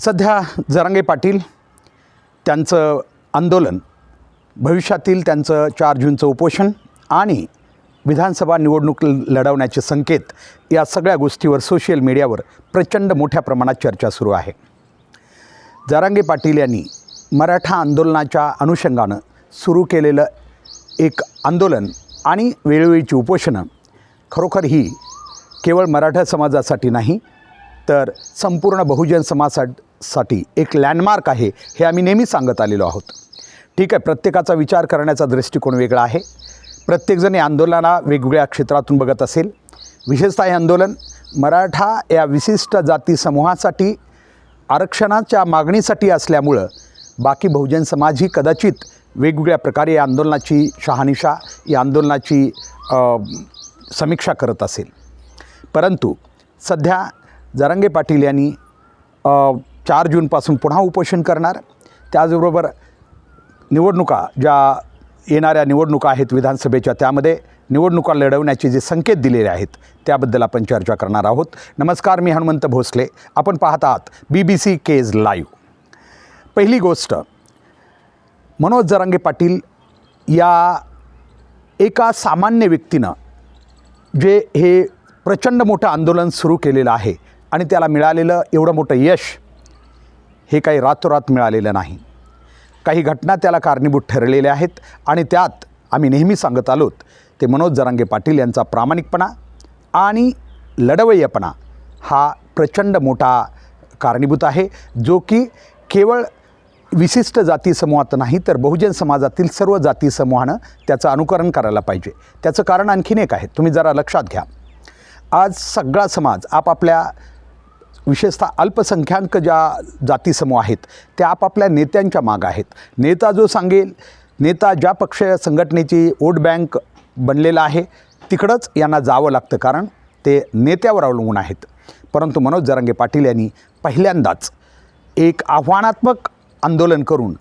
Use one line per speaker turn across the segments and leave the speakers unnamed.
सध्या जरांगे पाटील त्यांचं आंदोलन भविष्यातील त्यांचं चार जूनचं उपोषण आणि विधानसभा निवडणूक लढवण्याचे संकेत या सगळ्या गोष्टीवर सोशल मीडियावर प्रचंड मोठ्या प्रमाणात चर्चा सुरू आहे. जरांगे पाटील यांनी मराठा आंदोलनाच्या अनुषंगानं सुरू केलेलं एक आंदोलन आणि वेळोवेळीची उपोषणं खरोखर ही केवळ मराठा समाजासाठी नाही तर संपूर्ण बहुजन साठी एक लँडमार्क आहे हे आम्ही नेहमी सांगत आलेलो आहोत. ठीक आहे प्रत्येकाचा विचार करण्याचा दृष्टिकोन वेगळा आहे. प्रत्येकजण या आंदोलनाला वेगवेगळ्या क्षेत्रातून बघत असेल. विशेषतः हे आंदोलन मराठा या विशिष्ट जाती समूहासाठी आरक्षणाच्या मागणीसाठी असल्यामुळं बाकी बहुजन समाजही कदाचित वेगवेगळ्या प्रकारे या आंदोलनाची शहानिशा या आंदोलनाची समीक्षा करत असेल. परंतु सध्या जरांगे पाटील यांनी चार जूनपासून पुन्हा उपोषण करणार. त्याचबरोबर निवडणुका ज्या येणाऱ्या निवडणुका आहेत विधानसभेच्या त्यामध्ये निवडणुका लढवण्याचे जे संकेत दिलेले आहेत त्याबद्दल आपण चर्चा करणार आहोत. नमस्कार मी हनुमंत भोसले. आपण पाहत आहात B B C Kaij live पहिली गोष्ट मनोज जरांगे पाटील या एका सामान्य व्यक्तीनं जे हे प्रचंड मोठं आंदोलन सुरू केलेलं आहे आणि त्याला मिळालेलं एवढं मोठं यश हे काही रातोरात मिळालेलं नाही. काही घटना त्याला कारणीभूत ठरलेल्या आहेत आणि त्यात आम्ही नेहमी सांगत आलोत ते मनोज जरांगे पाटील यांचा प्रामाणिकपणा आणि लढवय्यपणा हा प्रचंड मोठा कारणीभूत आहे जो की केवळ विशिष्ट जाती समूहात नाही तर बहुजन समाजातील सर्व जाती समूहानं त्याचं अनुकरण करायला पाहिजे. त्याचं कारण आणखीन एक आहे तुम्ही जरा लक्षात घ्या. आज सगळा समाज आपापल्या विशेषतः अल्पसंख्याक ज्या जाती समूह आहेत त्या आपापल्या नेत्यांच्या मागं आहेत. नेता जो सांगेल नेता ज्या पक्ष संघटनेची वोट बँक बनलेला आहे तिकडंच यांना जावं लागतं कारण ते नेत्यावर अवलंबून आहेत. परंतु मनोज जरांगे पाटील यांनी पहिल्यांदाच एक आव्हानात्मक आंदोलन करून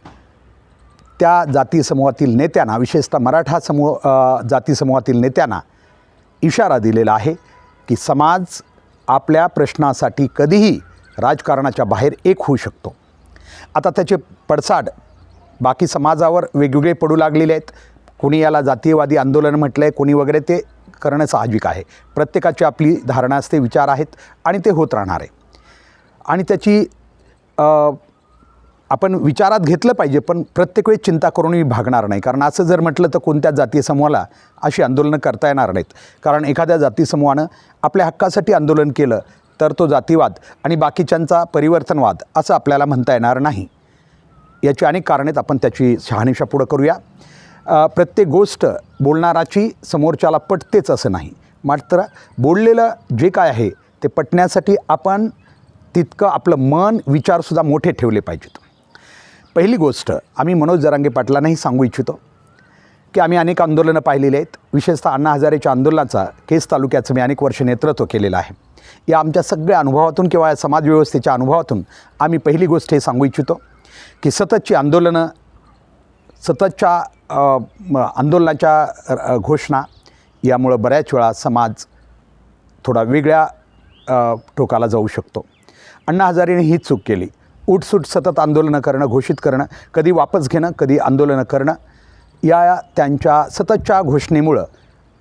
त्या जाती समूहातील नेत्यांना विशेषतः मराठा समूह जाती समूहातील नेत्यांना इशारा दिलेला आहे की समाज आपल्या प्रश्नासाठी कधीही राजकारणाच्या बाहेर एक होऊ शकतो. आता त्याचे पडसाद बाकी समाजावर वेगवेगळे पडू लागलेले आहेत. कोणी याला जातीयवादी आंदोलन म्हटलं आहे कोणी वगैरे ते करणं साहजिक आहे. प्रत्येकाची आपली धारणा असते विचार आहेत आणि ते होत राहणार आहे. आणि त्याची आपण विचारात घेतलं पाहिजे पण प्रत्येक वेळी चिंता करूनही भागणार नाही. कारण असं जर म्हटलं तर कोणत्या जाती समूहाला अशी आंदोलनं करता येणार नाहीत. कारण एखाद्या जाती समूहानं आपल्या हक्कासाठी आंदोलन केलं तर तो जातीवाद आणि बाकीच्यांचा परिवर्तनवाद असं आपल्याला म्हणता येणार नाही. याची अनेक कारणे आहेत आपण त्याची शहानिशा पुढं करूया. प्रत्येक गोष्ट बोलणाराची समोरच्याला पटतेच असं नाही. मात्र बोललेलं जे काय आहे ते पटण्यासाठी आपण तितकं आपलं मन विचारसुद्धा मोठे ठेवले पाहिजेत. पहिली गोष्ट आम्ही मनोज जरांगे पाटलांनाही सांगू इच्छितो की आम्ही अनेक आंदोलनं पाहिलेली आहेत. विशेषतः अण्णा हजारेच्या आंदोलनाचा केस तालुक्याचं मी अनेक वर्ष नेतृत्व केलेलं आहे. या आमच्या सगळ्या अनुभवातून किंवा या समाजव्यवस्थेच्या अनुभवातून आम्ही पहिली गोष्ट हे सांगू इच्छितो की सततची आंदोलनं सततच्या आंदोलनाच्या घोषणा यामुळं बऱ्याच वेळा समाज थोडा वेगळ्या टोकाला जाऊ शकतो. अण्णा हजारेने ही चूक केली. उठसूट सतत आंदोलनं करणं घोषित करणं कधी वापस घेणं कधी आंदोलनं करणं या त्यांच्या सततच्या घोषणेमुळं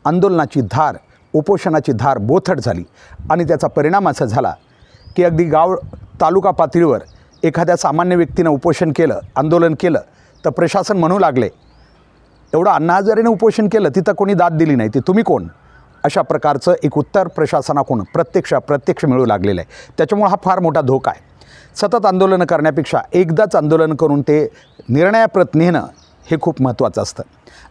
आंदोलनाची धार उपोषणाची धार बोथट झाली आणि त्याचा परिणाम असा झाला की अगदी गाव तालुका पातळीवर एखाद्या सामान्य व्यक्तीनं उपोषण केलं आंदोलन केलं तर प्रशासन म्हणू लागले एवढं अण्णा हजारेने उपोषण केलं तिथं कोणी दाद दिली नाही ती तुम्ही कोण? अशा प्रकारचं एक उत्तर प्रशासनाकडून प्रत्यक्ष प्रत्यक्ष मिळू लागलेलं आहे. त्याच्यामुळं हा फार मोठा धोका आहे. सतत आंदोलनं करण्यापेक्षा एकदाच आंदोलन करून ते निर्णयाप्रत नेणं हे खूप महत्त्वाचं असतं.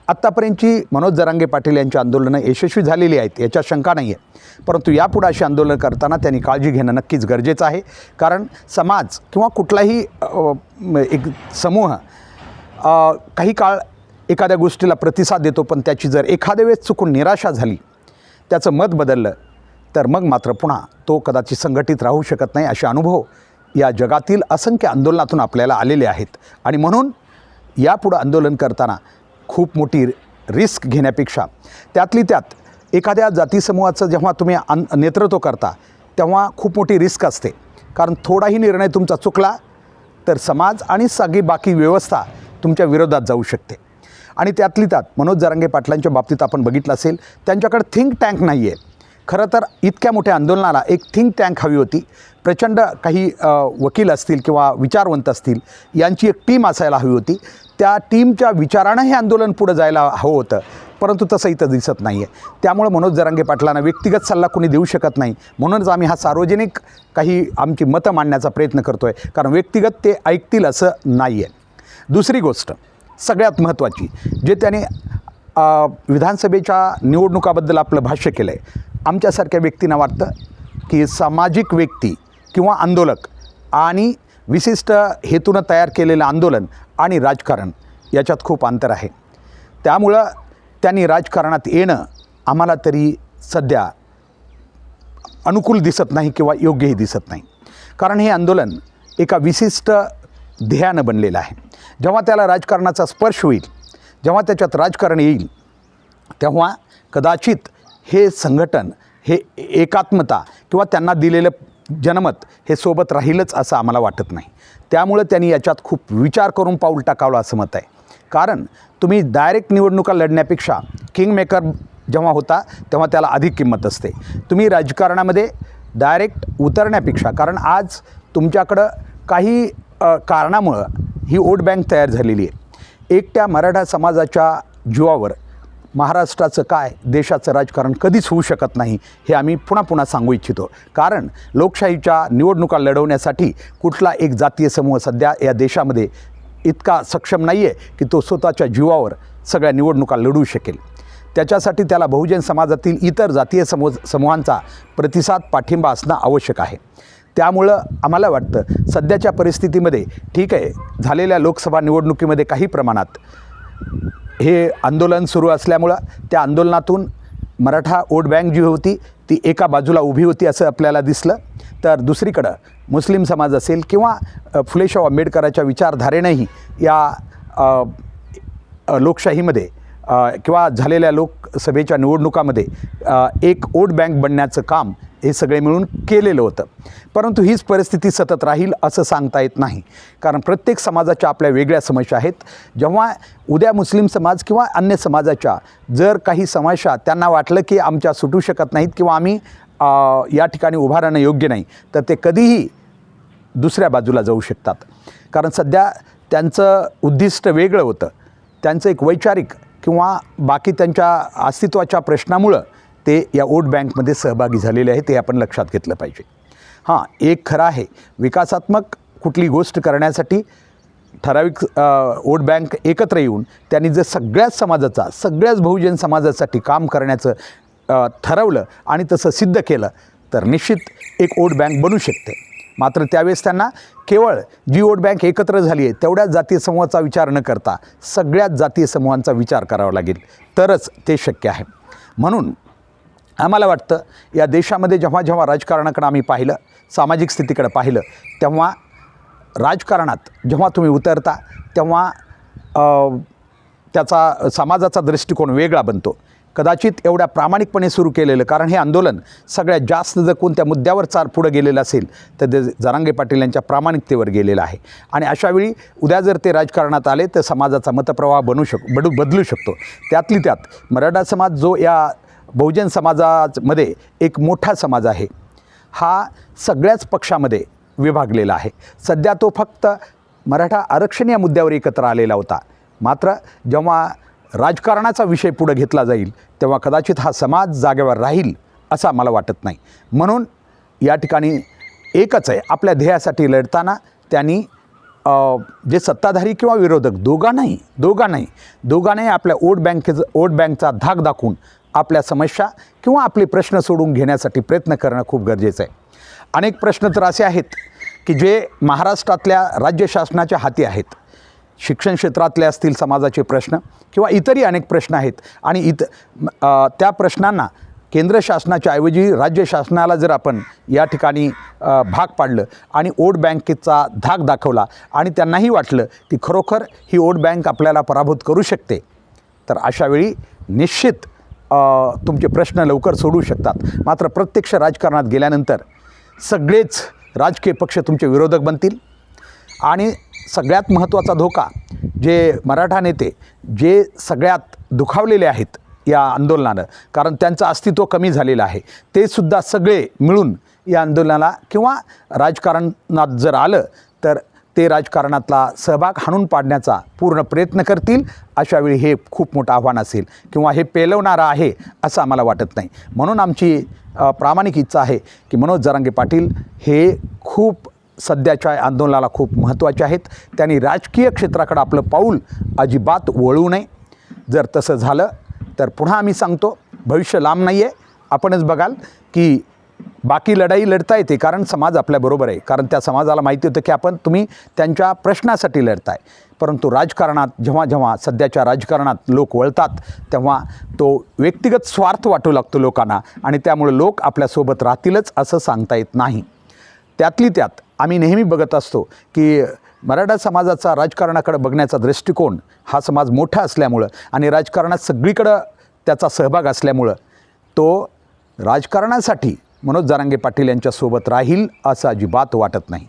आत्तापर्यंतची मनोज जरांगे पाटील यांची आंदोलनं यशस्वी झालेली आहेत याच्या शंका नाही आहे परंतु यापुढे अशी आंदोलनं करताना त्यांनी काळजी घेणं नक्कीच गरजेचं आहे. कारण समाज किंवा कुठलाही एक समूह काही काळ एखाद्या गोष्टीला प्रतिसाद देतो पण त्याची जर एखाद्या वेळेस चुकून निराशा झाली त्याचं मत बदललं तर मग मात्र पुन्हा तो कदाचित संघटित राहू शकत नाही असे अनुभव या जगातील असंख्य आंदोलनातून आपल्याला आलेले आहेत. आणि म्हणून यापुढं आंदोलन करताना खूप मोठी रिस्क घेण्यापेक्षा त्यातली त्यात एखाद्या जातीसमूहाचं जेव्हा तुम्ही आन नेतृत्व करता तेव्हा खूप मोठी रिस्क असते. कारण थोडाही निर्णय तुमचा चुकला तर समाज आणि सगळी बाकी व्यवस्था तुमच्या विरोधात जाऊ शकते. आणि त्यातली त्यात मनोज जरांगे पाटलांच्या बाबतीत आपण बघितलं असेल त्यांच्याकडे थिंक टँक नाही आहे खरं तर इतक्या मोठ्या आंदोलनाला एक थिंक टँक हवी होती. प्रचंड काही वकील असतील किंवा विचारवंत असतील यांची एक टीम असायला हवी होती. त्या टीमच्या विचारानं हे आंदोलन पुढं जायला हवं होतं. परंतु तसं इथं दिसत नाही आहे त्यामुळं मनोज जरांगे पाटलांना व्यक्तिगत सल्ला कोणी देऊ शकत नाही. म्हणूनच आम्ही हा सार्वजनिक काही आमची मतं मांडण्याचा प्रयत्न करतो आहे कारण व्यक्तिगत ते ऐकतील असं नाही आहे दुसरी गोष्ट सगळ्यात महत्त्वाची जे त्याने विधानसभेच्या निवडणुकाबद्दल आपलं भाष्य केलं आहे आमच्यासारख्या व्यक्तींना वाटतं की सामाजिक व्यक्ती किंवा आंदोलक आणि विशिष्ट हेतूनं तयार केलेलं आंदोलन आणि राजकारण याच्यात खूप अंतर आहे. त्यामुळं त्यांनी राजकारणात येणं आम्हाला तरी सध्या अनुकूल दिसत नाही किंवा योग्यही दिसत नाही. कारण हे आंदोलन एका विशिष्ट ध्येयानं बनलेलं आहे. जेव्हा त्याला राजकारणाचा स्पर्श होईल जेव्हा त्याच्यात राजकारण येईल तेव्हा कदाचित हे संघटन हे एकात्मता किंवा त्यांना दिलेलं जनमत हे सोबत राहीलच असं आम्हाला वाटत नाही. त्यामुळं त्यांनी याच्यात खूप विचार करून पाऊल टाकावलं असं मत आहे. कारण तुम्ही डायरेक्ट निवडणुका लढण्यापेक्षा किंगमेकर जेव्हा होता तेव्हा त्याला अधिक किंमत असते. तुम्ही राजकारणामध्ये डायरेक्ट उतरण्यापेक्षा कारण आज तुमच्याकडं काही कारणामुळं ही वोट बँक तयार झालेली आहे. एकट्या मराठा समाजाच्या जीवावर महाराष्ट्राचं काय देशाचं राजकारण कधीच होऊ शकत नाही हे आम्ही पुन्हा पुन्हा सांगू इच्छितो. कारण लोकशाहीच्या निवडणुका लढवण्यासाठी कुठला एक जातीय समूह सध्या या देशामध्ये इतका सक्षम नाही आहे की तो स्वतःच्या जीवावर सगळ्या निवडणुका लढवू शकेल. त्याच्यासाठी त्याला बहुजन समाजातील इतर जातीय समूह समूहांचा प्रतिसाद पाठिंबा असणं आवश्यक आहे. त्यामुळं आम्हाला वाटतं सध्याच्या परिस्थितीमध्ये ठीक आहे झालेल्या लोकसभा निवडणुकीमध्ये काही प्रमाणात हे आंदोलन सुरू असल्यामुळं त्या आंदोलनातून मराठा वोट बँक जी होती ती एका बाजूला उभी होती असं आपल्याला दिसलं. तर दुसरीकडं मुस्लिम समाज असेल किंवा अ, फुलेशाह आंबेडकराच्या विचारधारेनंही या लोकशाहीमध्ये किंवा झालेल्या लोकसभेच्या निवडणुकामध्ये एक वोट बँक बनण्याचं काम हे सगळे मिळून केलेलं होतं. परंतु हीच परिस्थिती सतत राहील असं सांगता येत नाही. कारण प्रत्येक समाजाच्या आपल्या वेगळ्या समस्या आहेत. जेव्हा उद्या मुस्लिम समाज किंवा अन्य समाजाच्या जर काही समस्या त्यांना वाटलं की आमच्या सुटू शकत नाहीत किंवा आम्ही या ठिकाणी उभा राहणं योग्य नाही तर ते कधीही दुसऱ्या बाजूला जाऊ शकतात. कारण सध्या त्यांचं उद्दिष्ट वेगळं होतं. त्यांचं एक वैचारिक किंवा बाकी त्यांच्या अस्तित्वाच्या प्रश्नामुळं ते या वोट बँकमध्ये सहभागी झालेले आहे ते आपण लक्षात घेतलं पाहिजे. हां एक खरं आहे विकासात्मक कुठली गोष्ट करण्यासाठी ठराविक वोट बँक एकत्र येऊन त्यांनी जर सगळ्याच समाजाचा सगळ्याच बहुजन समाजासाठी काम करण्याचं ठरवलं आणि तसं सिद्ध केलं तर निश्चित एक वोट बँक बनू शकते. मात्र त्यावेळेस त्यांना केवळ जी वोट बँक एकत्र झाली आहे तेवढ्याच जातीय समूहाचा विचार न करता सगळ्याच जातीय समूहांचा विचार करावा लागेल. तरच ते शक्य आहे. म्हणून आम्हाला वाटतं या देशामध्ये जेव्हा जेव्हा राजकारणाकडं आम्ही पाहिलं सामाजिक स्थितीकडे पाहिलं तेव्हा राजकारणात जेव्हा तुम्ही उतरता तेव्हा त्याचा समाजाचा दृष्टिकोन वेगळा बनतो. कदाचित एवढ्या प्रामाणिकपणे सुरू केलेलं कारण हे आंदोलन सगळ्यात जास्त जर कोणत्या मुद्द्यावर चार पुढं गेलेलं असेल तर ते जरांगे पाटील यांच्या प्रामाणिकतेवर गेलेलं आहे. आणि अशावेळी उद्या जर ते राजकारणात आले तर समाजाचा मतप्रवाह बनू शक बडू बदलू शकतो. त्यातली त्यात मराठा समाज जो या बहुजन समाजामध्ये एक मोठा समाज आहे. हा सगळ्याच पक्षामध्ये विभागलेला आहे. सध्या तो फक्त मराठा आरक्षण या मुद्द्यावर एकत्र आलेला होता. मात्र जेव्हा राजकारणाचा विषय पुढे घेतला जाईल तेव्हा कदाचित हा समाज जागेवर राहील असं मला वाटत नाही. म्हणून या ठिकाणी एकच आहे आपल्या ध्येयासाठी लढताना त्यांनी जे सत्ताधारी किंवा विरोधक दोघांनाही दोघांनाही दोघांनाही आपल्या वोट बँकेचं वोट बँकचा धाक दाखवून आपल्या समस्या किंवा आपले प्रश्न सोडून घेण्यासाठी प्रयत्न करणं खूप गरजेचं आहे. अनेक प्रश्न तर असे आहेत की जे महाराष्ट्रातल्या राज्य शासनाच्या हाती आहेत. शिक्षण क्षेत्रातले असतील समाजाचे प्रश्न किंवा इतरही अनेक प्रश्न आहेत. आणि इत त्या प्रश्नांना केंद्र शासनाच्या ऐवजी राज्य शासनाला जर आपण या ठिकाणी भाग पाडलं आणि वोट बँकेचा धाक दाखवला आणि त्यांनाही वाटलं की खरोखर ही वोट बँक आपल्याला पराभूत करू शकते तर अशावेळी निश्चित तुमचे प्रश्न लवकर सोडू शकतात. मात्र प्रत्यक्ष राजकारणात गेल्यानंतर सगळेच राजकीय पक्ष तुमचे विरोधक बनतील. आणि सगळ्यात महत्त्वाचा धोका जे मराठा नेते जे सगळ्यात दुखावलेले आहेत या आंदोलनानं कारण त्यांचं अस्तित्व कमी झालेलं आहे. ते सुद्धा सगळे मिळून या आंदोलनाला किंवा राजकारणात जर आलं तर ते राजकारणातला सहभाग हाणून पाडण्याचा पूर्ण प्रयत्न करतील अशावेळी हे खूप मोठं आव्हान असेल किंवा हे पेलवणारं आहे असं आम्हाला वाटत नाही. म्हणून आमची प्रामाणिक इच्छा आहे की मनोज जरांगे पाटील हे खूप सध्याच्या आंदोलनाला खूप महत्त्वाचे आहेत. त्यांनी राजकीय क्षेत्राकडं आपलं पाऊल अजिबात वळू नये. जर तसं झालं तर पुन्हा आम्ही सांगतो भविष्य लांब नाही आहे आपणच बघाल की बाकी लढाई लढता येते कारण समाज आपल्याबरोबर आहे. कारण त्या समाजाला माहिती होतं की आपण तुम्ही त्यांच्या प्रश्नासाठी लढताय. परंतु राजकारणात जेव्हा जेव्हा सध्याच्या राजकारणात लोक वळतात तेव्हा तो व्यक्तिगत स्वार्थ वाटू लागतो लोकांना. आणि त्यामुळे लोक आपल्यासोबत राहतीलच असं सांगता येत नाही. त्यातली त्यात आम्ही नेहमी बघत असतो की मराठा समाजाचा राजकारणाकडे बघण्याचा दृष्टिकोन हा समाज मोठा असल्यामुळं आणि राजकारणात सगळीकडं त्याचा सहभाग असल्यामुळं तो राजकारणासाठी मनोज जारांगे पाटील यांच्यासोबत राहील असं अजिबात वाटत नाही.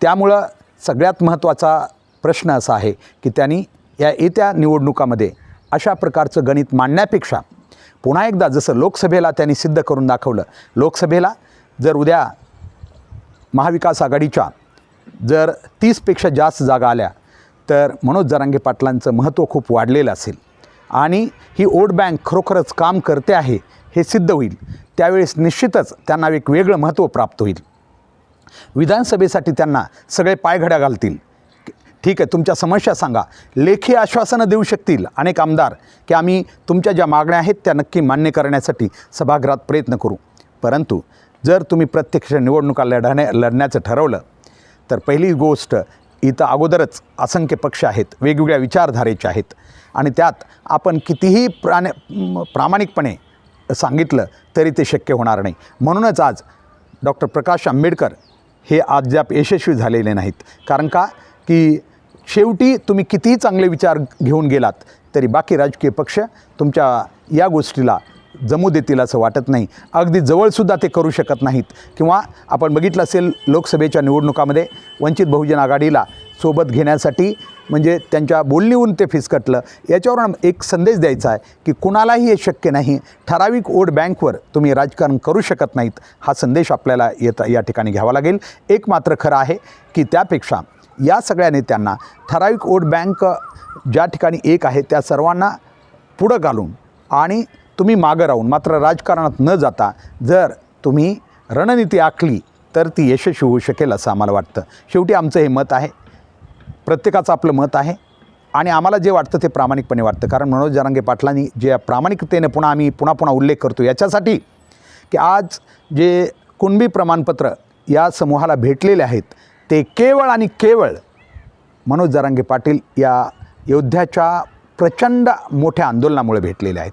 त्यामुळं सगळ्यात महत्त्वाचा प्रश्न असा आहे की त्यांनी या येत्या निवडणुकामध्ये अशा प्रकारचं गणित मांडण्यापेक्षा पुन्हा एकदा जसं लोकसभेला त्यांनी सिद्ध करून दाखवलं लोकसभेला जर उद्या महाविकास आघाडीच्या जर तीसपेक्षा जास्त जागा आल्या तर मनोज जरांगे पाटलांचं महत्त्व खूप वाढलेलं असेल. आणि ही वोट बँक खरोखरच काम करते आहे हे सिद्ध होईल. त्यावेळेस निश्चितच त्यांना एक वेगळं महत्त्व प्राप्त होईल. विधानसभेसाठी त्यांना सगळे पायघड्या घालतील. ठीक आहे तुमच्या समस्या सांगा. लेखी आश्वासनं देऊ शकतील अनेक आमदार की आम्ही तुमच्या ज्या मागण्या आहेत त्या नक्की मान्य करण्यासाठी सभागृहात प्रयत्न करू. परंतु जर तुम्ही प्रत्यक्ष निवडणुका लढण्या लढण्याचं ठरवलं तर पहिली गोष्ट इथं अगोदरच असंख्य पक्ष आहेत वेगवेगळ्या विचारधारेचे आहेत. आणि त्यात आपण कितीही प्राण प्रामाणिकपणे सांगितलं तरी ते शक्य होणार नाही. म्हणूनच आज डॉक्टर प्रकाश आंबेडकर हे अद्याप यशस्वी झालेले नाहीत. कारण का? की शेवटी तुम्ही कितीही चांगले विचार घेऊन गेलात तरी बाकी राजकीय पक्ष तुमच्या या गोष्टीला जमू देतील असं वाटत नाही. अगदी जवळसुद्धा ते करू शकत नाहीत. किंवा आपण बघितलं असेल लोकसभेच्या निवडणुकामध्ये वंचित बहुजन आघाडीला सोबत घेण्यासाठी म्हणजे त्यांच्या बोलणीहून ते फिसकटलं याच्यावरून एक संदेश द्यायचा आहे की कुणालाही हे शक्य नाही. ठराविक वोट बँकवर तुम्ही राजकारण करू शकत नाहीत हा संदेश आपल्याला येता या ठिकाणी घ्यावा लागेल. एक मात्र खरं आहे की त्यापेक्षा या सगळ्या नेत्यांना ठराविक वोट बँक ज्या ठिकाणी एक आहे त्या सर्वांना पुढं घालून आणि तुम्ही मागं राहून मात्र राजकारणात न जाता जर तुम्ही रणनीती आखली तर ती यशस्वी होऊ शकेल असं आम्हाला वाटतं. शेवटी आमचं हे मत आहे. प्रत्येकाचं आपलं मत आहे आणि आम्हाला जे वाटतं ते प्रामाणिकपणे वाटतं. कारण मनोज जरांगे पाटलांनी जे प्रामाणिकतेने पुन्हा आम्ही पुन्हा पुन्हा उल्लेख करतो याच्यासाठी की आज जे कुणबी प्रमाणपत्र या समूहाला भेटलेले आहेत ते केवळ आणि केवळ मनोज जरांगे पाटील या योद्ध्याच्या प्रचंड मोठ्या आंदोलनामुळे भेटलेले आहेत.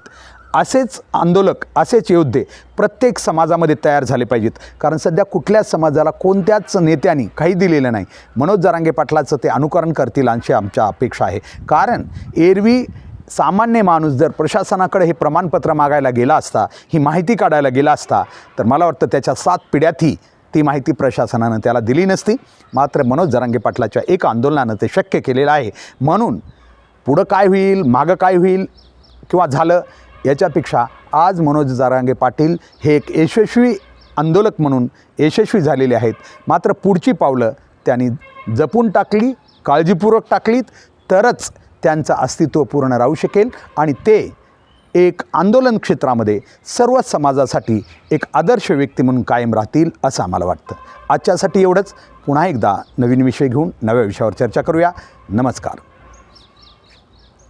असेच आंदोलक असेच योद्धे प्रत्येक समाजामध्ये तयार झाले पाहिजेत. कारण सध्या कुठल्याच समाजाला कोणत्याच नेत्यांनी काही दिलेलं नाही. मनोज जरांगे पाटलाचं ते अनुकरण करतील अशी आमच्या अपेक्षा आहे. कारण एरवी सामान्य माणूस जर प्रशासनाकडे हे प्रमाणपत्र मागायला गेला असता ही माहिती काढायला गेला असता तर मला वाटतं त्याच्या सात पिढ्यातही ती माहिती प्रशासनानं त्याला दिली नसती. मात्र मनोज जरांगे पाटलाच्या एका आंदोलनानं ते शक्य केलेलं आहे. म्हणून पुढं काय होईल मागं काय होईल किंवा झालं याच्यापेक्षा आज मनोज जारांगे पाटील हे एक यशस्वी आंदोलक म्हणून यशस्वी झालेले आहेत. मात्र पुढची पावलं त्यांनी जपून टाकली काळजीपूर्वक टाकलीत तरच त्यांचं अस्तित्व पूर्ण राहू शकेल आणि ते एक आंदोलन क्षेत्रामध्ये सर्व समाजासाठी एक आदर्श व्यक्ती म्हणून कायम राहतील असं आम्हाला वाटतं. आजच्यासाठी एवढंच. पुन्हा एकदा नवीन विषय घेऊन नव्या विषयावर चर्चा करूया. नमस्कार.